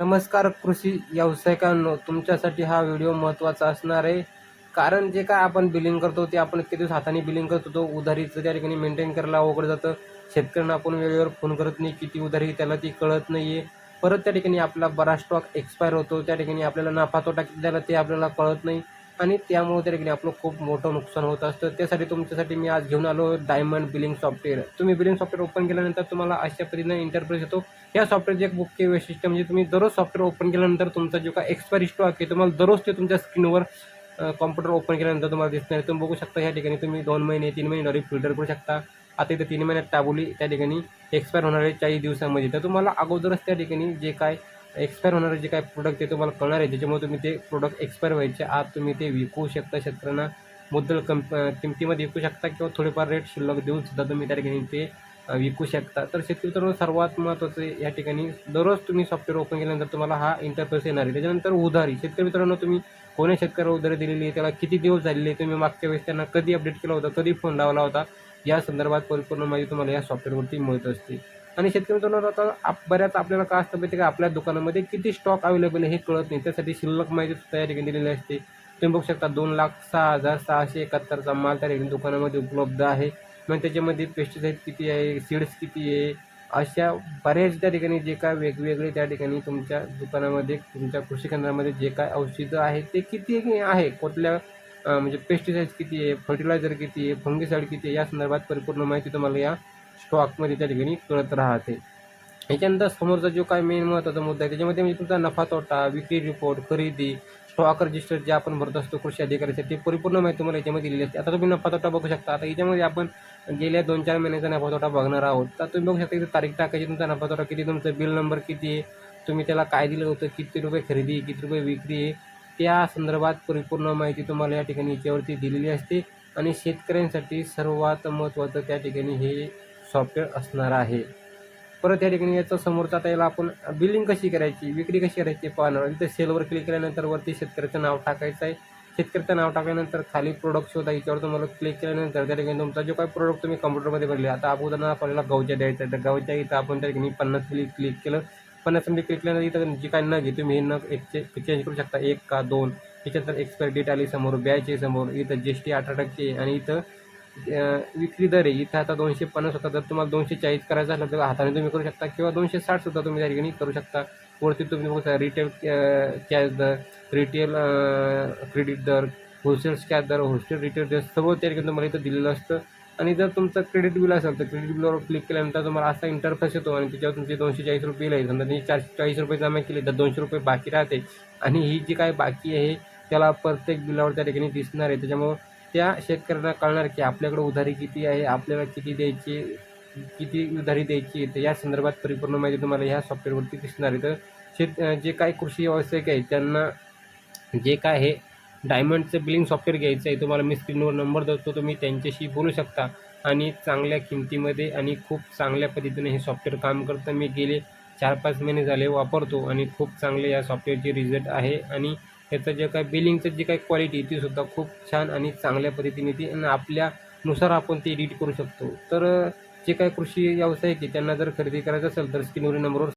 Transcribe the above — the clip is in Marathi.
नमस्कार कृषी व्यावसायिकांनो तुमच्यासाठी हा व्हिडिओ महत्त्वाचा असणार आहे. कारण जे काय आपण बिलिंग करतो ते आपण किती दिवस हाताने बिलिंग करतो तो उधारीचं त्या ठिकाणी मेंटेन करायला अवघड जातं. शेतकऱ्यांना आपण वेळेवर फोन करत नाही किती उधारी त्याला ती कळत नाही आहे परत त्या ठिकाणी आपला बराच स्टॉक एक्सपायर होतो त्या ठिकाणी आपल्याला नफा तोटा किती झाला ते आपल्याला कळत नाही. आणि त्यामुळे त्या ठिकाणी आपलं खूप मोठं नुकसान होत असतं. त्यासाठी तुमच्यासाठी मी आज घेऊन आलो डायमंड बिलिंग सॉफ्टवेअर तुम्ही बिलिंग सॉफ्टवेअर ओपन केल्यानंतर तुम्हाला अशा पद्धतीने इंटरप्रेस येतो. या सॉफ्टवेअरचे एक मुख्य वैशिष्ट्य म्हणजे तुम्ही दररोज सॉफ्टवेअर ओपन केल्यानंतर तुमचा जो काय एक्सपायरी स्टॉक आहे तुम्हाला दररोज ते तुमच्या स्क्रीनवर कॉम्प्युटर ओपन केल्यानंतर तुम्हाला दिसणार तुम्ही बघू शकता या ठिकाणी तुम्ही दोन महिने तीन महिने डॉरी फिल्टर करू शकता. आता इथं तीन महिन्यात टाबोली त्या ठिकाणी एक्सपायर होणार आहे चाळीस दिवसामध्ये. तर तुम्हाला अगोदरच त्या ठिकाणी जे काय एक्सपायर होणारे जे काय प्रोडक्ट ते तुम्हाला कळणार आहे. ज्याच्यामुळे तुम्ही ते प्रोडक्ट एक्सपायर व्हायचे आज तुम्ही ते विकू शकता. शेतकऱ्यांना मुद्दल कम किमतीमध्ये विकू शकता किंवा थोडेफार रेट शिल्लक देऊन सुद्धा तुम्ही त्या ठिकाणी ते विकू शकता. तर शेतकरी मित्रांनो सर्वात महत्त्वाचं या ठिकाणी दररोज तुम्ही सॉफ्टवेअर ओपन केल्यानंतर तुम्हाला हा इंटरफेस येणार आहे. त्याच्यानंतर उधारी. शेतकरी मित्रांनो तुम्ही कोण्या शेतकऱ्याला उधारी दिलेली आहे? त्याला किती दिवस झालेले तुम्ही मागच्या वेळेस त्यांना कधी अपडेट केला होता? कधी फोन लावला होता? या संदर्भात परिपूर्ण माहिती तुम्हाला या सॉफ्टवेअरवरती मिळत असते. आणि शेतकरी मित्रांनो आता आप बऱ्याच आपल्याला काय असतं माहिती का? आपल्या दुकानामध्ये किती स्टॉक अवेलेबल आहे हे कळत नाही. त्यासाठी शिल्लक माहिती तयार ठिकाणी दिलेली असते. तुम्ही बघू शकता दोन लाख सहा हजार सहाशे एकाहत्तरचा माल त्या ठिकाणी दुकानामध्ये उपलब्ध आहे. मग त्याच्यामध्ये पेस्टिसाईड किती आहे सीड्स किती आहे? अशा बऱ्याच त्या ठिकाणी जे काय वेगवेगळे त्या ठिकाणी तुमच्या दुकानामध्ये तुमच्या कृषी केंद्रामध्ये जे काय औषधं आहे ते किती आहे? कुठल्या म्हणजे पेस्टिसाईड किती आहे फर्टिलायझर किती आहे फंगिसाईड किती आहे या संदर्भात परिपूर्ण माहिती तुम्हाला या स्टॉकमध्ये त्या ठिकाणी कळत राहते. याच्यानंतर समोरचा जो काय मेन महत्त्वाचा मुद्दा आहे त्याच्यामध्ये म्हणजे तुमचा नफा तोटा विक्री रिपोर्ट खरेदी स्टॉक रजिस्टर जे आपण भरत असतो कृषी अधिकाऱ्याचे ते परिपूर्ण माहिती तुम्हाला याच्यामध्ये दिलेली असते. आता तुम्ही नफा तोटा बघू शकता. आता याच्यामध्ये आपण गेल्या दोन चार महिन्याचा नफा तोटा बघणार आहोत. तर तुम्ही बघू शकता की तारीख टाकायची तुमचा नफा तोटा किती तुमचं बिल नंबर किती आहे तुम्ही त्याला काय दिलं होतं किती रुपये खरेदी किती रुपये विक्री आहे त्या संदर्भात परिपूर्ण माहिती तुम्हाला या ठिकाणी याच्यावरती दिलेली असते. आणि शेतकऱ्यांसाठी सर्वात महत्त्वाचं त्या ठिकाणी हे सॉफ्टवेअर असणार आहे. परत या ठिकाणी याचं समोरचा आता याला आपण बिलिंग कशी करायची विक्री कशी करायची पाहणार इथं सेलवर क्लिक केल्यानंतर वरती शेतकऱ्याचं नाव टाकायचं आहे. शेतकऱ्याचं नाव टाकल्यानंतर खाली प्रोडक्ट शोधा. याच्यावर तुम्हाला क्लिक केल्यानंतर त्या ठिकाणी तुमचा जो काही प्रोडक्ट तुम्ही कम्प्युटरमध्ये भरले आता आपण आपल्याला गवच्या द्यायचं आहे. तर गवच्या इथं आपण त्या ठिकाणी पन्नास मिली क्लिक केलं. पन्नास मिली क्लिक केल्यानंतर इथं जे काय न घेतो तुम्ही हे नग एक्सचे चेंज करू शकता. एक का दोन. त्याच्यानंतर एक्सपायरी डेट आली समोर बॅच आहे समोर. इथं जी एस टी अठरा टक्के आणि इथं विक्री दर आहे. इथं आता दोनशे पन्नास होता. जर तुम्हाला दोनशे चाळीस करायचं असलं तर हाताने तुम्ही करू शकता. किंवा दोनशे साठ सुद्धा तुम्ही त्या ठिकाणी करू शकता. वरती तुम्ही बघू शकता रिटेल कॅश दर रिटेल क्रेडिट दर होलसेल कॅश दर होलसेल रिटेल दर सर्व त्या ठिकाणी तुम्हाला इथं दिलेलं असतं. आणि जर तुमचं क्रेडिट बिल असेल तर क्रेडिट बिलवर क्लिक केल्यानंतर तुम्हाला असा इंटरफेस येतो आणि त्याच्यावर तुमचे दोनशे चाळीस रुपये येईल. समजा तुम्ही चारशे चाळीस रुपये जमा केले तर दोनशे रुपये बाकी राहते. आणि ही जी काय बाकी आहे त्याला प्रत्येक बिलावर त्या ठिकाणी दिसणार आहे. त्याच्यामुळं त्या शेतकऱ्यांना कळणार की आपल्याकडे उधारी किती आहे आपल्याला किती द्यायची किती उधारी द्यायची तर या संदर्भात परिपूर्ण माहिती तुम्हाला ह्या सॉफ्टवेअरवरती दिसणार आहे. तर शेत जे काही कृषी व्यावसायिक आहे त्यांना जे काय आहे डायमंडचं बिलिंग सॉफ्टवेअर घ्यायचं आहे तुम्हाला मी स्क्रीनवर नंबर देतो तुम्ही त्यांच्याशी बोलू शकता. आणि चांगल्या किमतीमध्ये आणि खूप चांगल्या पद्धतीने हे सॉफ्टवेअर काम करतं. मी गेले चार पाच महिने झाले वापरतो आणि खूप चांगले या सॉफ्टवेअरचे रिझल्ट आहे. आणि ह्याचं जे काय बिलिंगचं जे काही क्वालिटी ती सुद्धा खूप छान आणि चांगल्या पद्धतीने ती आणि आपल्यानुसार आपण ते एडिट करू शकतो. तर जे काही कृषी व्यावसायिक आहे त्यांना जर खरेदी करायचं असेल तर स्क्रीनवरील नंबरवर